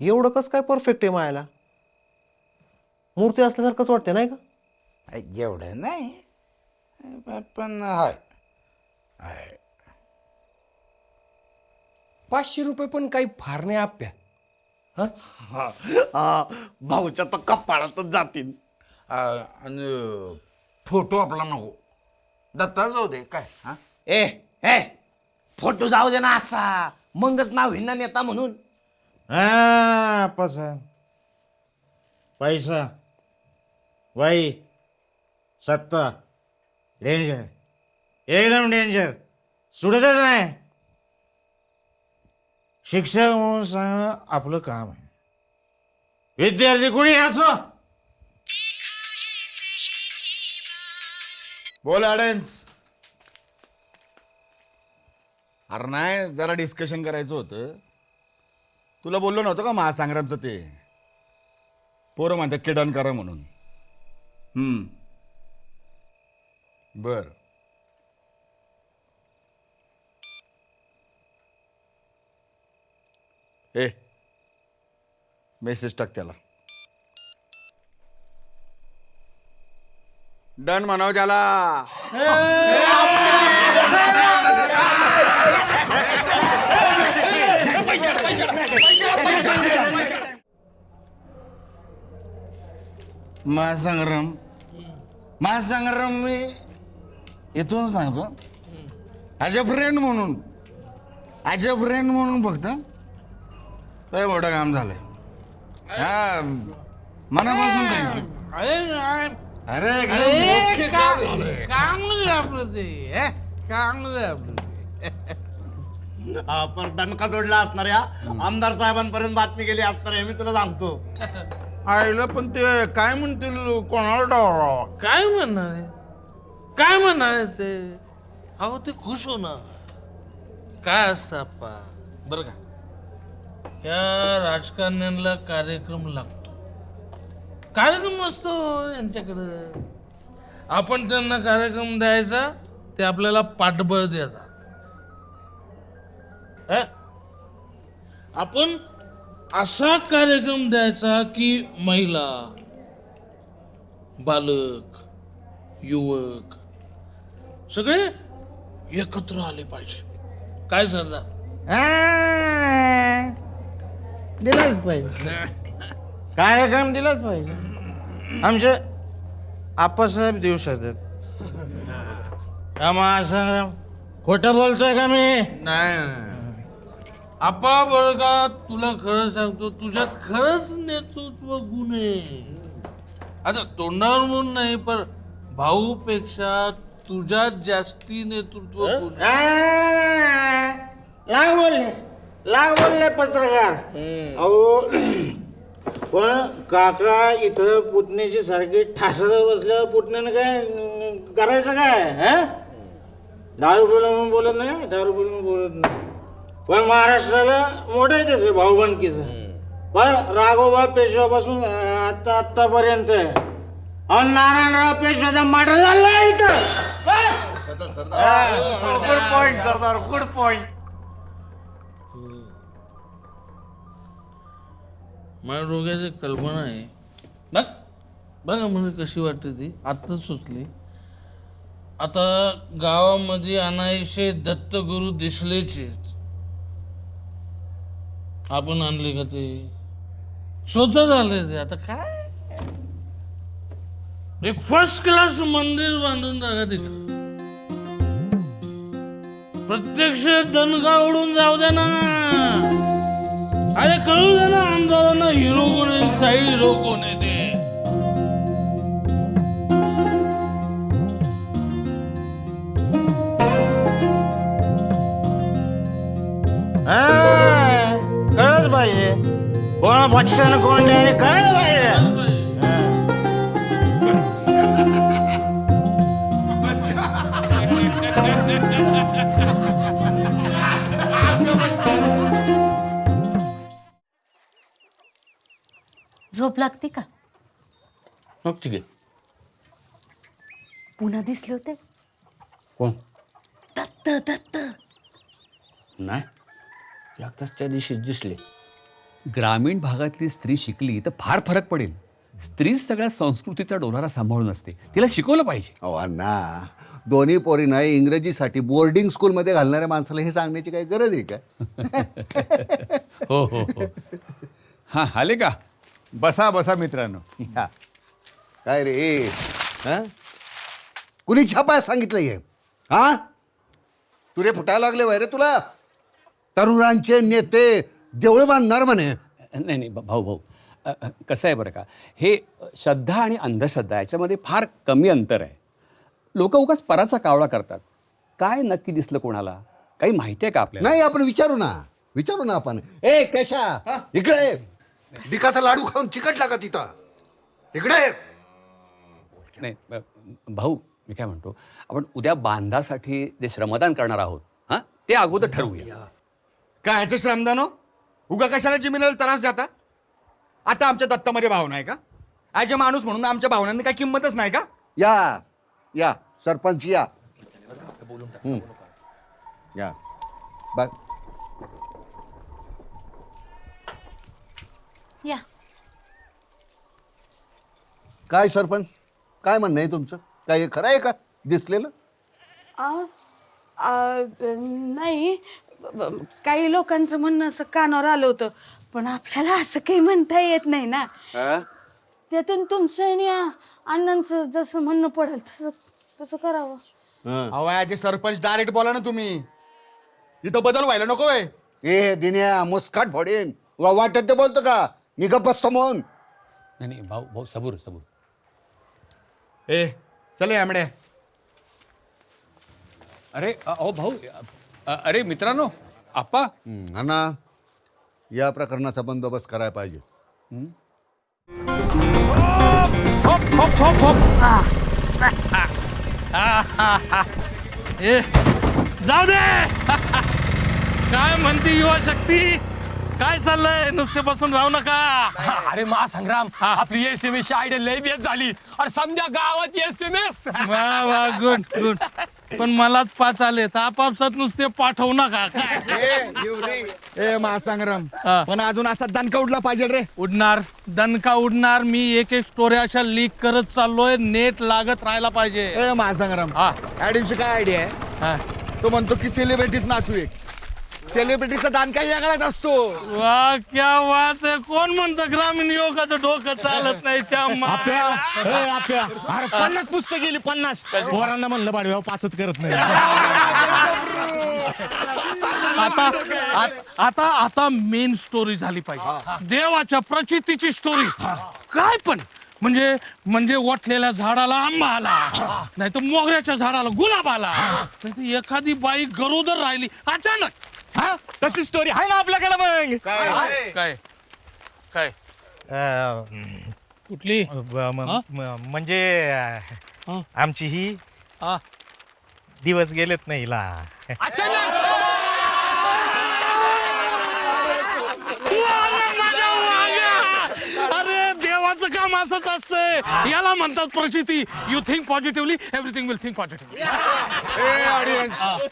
एवढं कसं काय परफेक्ट आहे मायाला? मूर्ती असल्यासारखंच वाटते नाही का? अय, एवढं नाही प- पण हाय. हाय. पाचशे रुपये पण काही फार नाही आप्या हा? भाऊच्या तर कपाळातच जातील. आ, आणि फोटो आपला नको. दत्ता जाऊ दे काय? हा? ए ए फोटो जाऊ दे ना असा. मगच नाव हिंना नेता म्हणून. हा पसा. पैसा. वाई सत्ता. डेंजर एकदम डेंजर सुटतच नाही. शिक्षक म्हणून सांगणं आपलं काम आहे. विद्यार्थी कोणी असो? बोल अडेन्स अरे नाही जरा डिस्कशन करायचं होतं. तुला बोललो नव्हतं का महासंग्रामचं ते? पोरं म्हणतात किडन करा म्हणून. हम्म. बर. ए मेसेज टाक त्याला. डन म्हणाव त्याला महासंग्राम महासंग्राम मी इथून सांगतो. ॲज अ फ्रेंड म्हणून. ॲज अ फ्रेंड म्हणून फक्त. लय मोठं काम झालंय. हा मनापासून thank you. अरे एकदम चांगलं आपलं ते हे? चांगलं आपलं हा, पर दणका जोडला असणार या आमदार साहेबांपर्यंत बातमी गेली असणार आहे मी तुला सांगतो. आईला पण ते काय म्हणतील कोणाला डावरावा काय म्हणणार आहे? काय म्हणणार आहे ते? अहो ते खुश हो ना काय असतं आप्पा बरं का. या राजकारण्यांना कार्यक्रम लागतो. कार्यक्रम असतो यांच्याकडं. आपण त्यांना कार्यक्रम द्यायचा ते आपल्याला पाठबळ देतात. हे? आपण असा कार्यक्रम द्यायचा की महिला बालक युवक सगळे एकत्र आले पाहिजेत काय सरदार दिलाच पाहिजे. कार्यक्रम दिलाच पाहिजे. आमचे आप्पासाहेब देऊ शकतात. महासंग्राम खोटं बोलतोय का मी? नाही. आपा का तुला खरं सांगतो तुझ्यात खरंच नेतृत्व गुण आहे. आता तोंडावर म्हणून नाही पण भाऊपेक्षा तुझ्यात जास्ती नेतृत्व गुण आहे. लाग बोलले. लाग बोलले पत्रकार. अहो पण काका इथं पुतण्याची सारखी ठासत बसल्यावर पुतण्यानं काय अं, करायचं काय हा? दारू पिलं म्हणून बोलत नाही दारू पिलं म्हणून बोलत नाही. पण महाराष्ट्राला मोठं आहे त्याचं भाऊबंदकीचं. पण राघोबा पेशवापासून आता आतापर्यंत आणि नारायणराव पेशवाचा मर्डर झाला इथं? गुड पॉइंट सरदार. गुड पॉइंट माझ्या डोक्याची कल्पना आहे. बघ बघा म्हणजे कशी वाटते ती. आत्ताच सुचली. आता गावामध्ये अनायसे दत्तगुरू दिसलेचेच. आपण आणले का ते? स्वतः झाले ते. आता काय? एक फर्स्ट क्लास मंदिर बांधून जागा तिकडे प्रत्यक्ष दणका उडून जाऊ दे ना. अरे कळू दे ना आमदारांना हिरो कोण आहे साईड हिरो कोण आहे ते? कोणा पक्षानं कोण पाहिजे झोप लागते का? मग ठीक आहे पुन्हा दिसले होते? कोण? दत्त दत्त. नाही. एकदाच त्या दिवशी दिसले. ग्रामीण भागातली स्त्री शिकली तर फार फरक पडेल. स्त्रीच सगळ्या संस्कृतीचा डोलारा सांभाळून असते. तिला शिकवलं पाहिजे. अहो अण्णा दोन्ही पोरींना इंग्रजीसाठी बोर्डिंग स्कूलमध्ये घालणाऱ्या माणसाला हे सांगण्याची काही गरज आहे का? हो हो हो. हां आले का? बसा बसा मित्रांनो. या. काय रे? हा? कुणी छापाय सांगितलं हे? हा? तुरे फुटायला लागले वय रे तुला. तरुणांचे नेते देवळं बांधणार म्हणे. नाही नाही भाऊ भाऊ. कसं आहे बरं का? हे श्रद्धा आणि अंधश्रद्धा याच्यामध्ये फार कमी अंतर आहे. लोक उगाच पराचा कावळा करतात. काय नक्की दिसलं कोणाला? काही माहिती आहे का आपल्याला? नाही आपण विचारू ना. विचारू ना आपण. ए केशा इकडे ये. डिकाचा लाडू खाऊन चिकटला का तिथं. इकडे ये. नाही भाऊ मी काय म्हणतो? आपण उद्या बांधासाठी जे श्रमदान करणार आहोत हां? ते अगोदर ठरवूया. काय ह्याचं श्रमदान हो? उगा कशाला जिमिनल त्रास जाता? आता आमच्या दत्तामध्ये भावना आहे का? ॲज अ माणूस म्हणून आमच्या भावनांनी काही किंमतच नाही का? या या सरपंच या. या. बघ या. काय सरपंच? काय म्हणणं आहे तुमचं? काय हे खरं आहे का? दिसलेलं? आ, आ, नाही. काही लोकांचं म्हणणं असं कानावर आलं होतं पण आपल्याला असं काही म्हणता येत नाही ना. हा? त्यातून तुमचं आणि आ- अण्णांचं जसं म्हणणं पडेल तसं तसं करावं. अहो सरपंच डायरेक्ट बोला ना तुम्ही. इथं बदल व्हायला नको वय ए दिन्या मुस्काट फोडेन. वा वाटत ते बोलतो का? मी गप्प बसतो म्हणून. नाही नाही भाऊ भाऊ सबूर सबूर. ए चले आमडे अरे अ, अहो भाऊ अ, अरे मित्रांनो आप्पा. अण्णा या प्रकरणाचा बंदोबस्त करायला पाहिजे. ए जाऊ दे. काय म्हणते युवा शक्ती? काय चाललंय? नुसते बसून राहू नका. अरे मा संग्राम आपली एस एम एस आयडिया लय बेस झाली. अरे समजा गावात एस एम एस वा वा गुड गुड पण मलाच पाच आले तर आपापसात नुसते पाठवू नका. काय? ए महासंग्राम हा. पण अजून असा दणका उडला पाहिजे रे. उडणार दणका उडणार मी एक एक स्टोऱ्या अशा लीक करत चाललोय. नेट लागत राहायला पाहिजे. ए महासंग्राम हा. काय आयडिया आहे? हा. तो म्हणतो की सेलिब्रिटीज नाचू एक. सेलिब्रिटीचा दान काही वेगळाच असतो. वा क्या वाच कोण म्हणतं ग्रामीण युवकाचं डोकं चालत नाही त्या अरे पन्नास पुस्तक गेली पन्नास. पोरांना म्हणलं बाडव्या पाचच करत नाही. आता आत- आता आता मेन स्टोरी झाली पाहिजे. देवाच्या प्रचितीची स्टोरी काय पण. म्हणजे म्हणजे वटलेल्या झाडाला आंबा आला. नाही तर मोगऱ्याच्या झाडाला गुलाब आला. नाही तर एखादी बाई गरोदर राहिली. अचानक. हा? तशी स्टोरी आहे ना आपल्याकडे मग? काय? काय? अं, कुठली? ब- म- हा? म- म्हणजे हा? आमची ही हा. दिवस गेलेत नाही हिला. अरे देवाचं काम असंच असतंय. याला म्हणतात प्रचिती you think positively everything will think positively A audience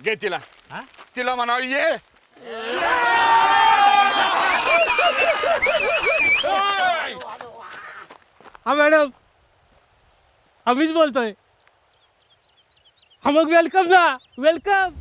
घे तिला. तिला म्हणावं ये. हा मॅडम. आम्हीच बोलतोय. हा मग वेलकम ना. वेलकम